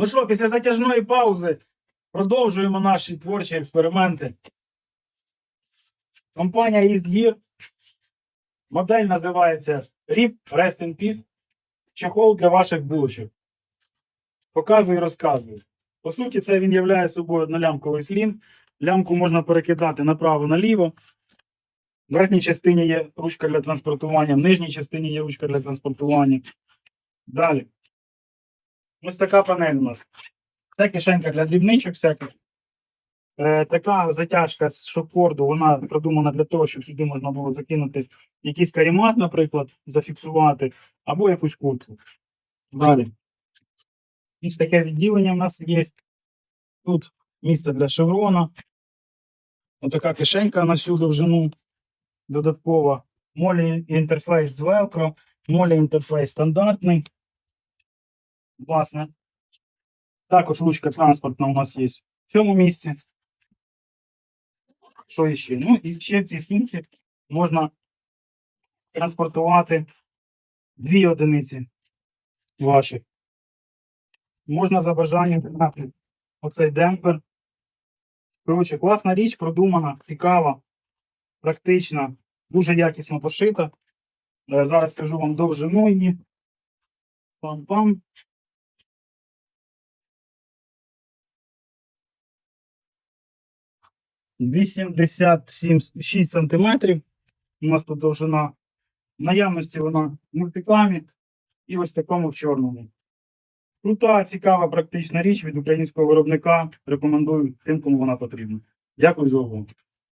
Ну що, після затяжної паузи продовжуємо наші творчі експерименти. Компанія EastGear. Модель називається RIP Rest in Peace. Чохол для ваших булочок. Показую і розказую. По суті, це він являє собою однолямковий слін. Лямку можна перекидати направо-наліво. В верхній частині є ручка для транспортування, в нижній частині є ручка для транспортування. Далі. Ось така панель у нас. Це кишенька для дрібничок всяких. Е, така затяжка з шокорду, вона продумана для того, щоб сюди можна було закинути якийсь карімат, наприклад, зафіксувати, або якусь куртку. Далі. Ось таке відділення в нас є. Тут місце для шеврона. Отака кишенька на всю довжину. Додаткова. Молі інтерфейс з Velcro, молі інтерфейс стандартний. Власне. Також ручка транспортна у нас є в цьому місці. Що іще? Ну і ще в цій сумці можна транспортувати дві одиниці ваших. Можна за бажанням брати оцей демпер. Коротше, класна річ, продумана, цікава, практична, дуже якісно пошита. Е, Зараз скажу вам довжину її. Пам-пам. Вісімдесят сім шість сантиметрів. У нас тут довжина. В наявності вона в мультикламі і ось такому в чорному. Крута, цікава, практична річ від українського виробника. Рекомендую тим, кому вона потрібна. Дякую за увагу.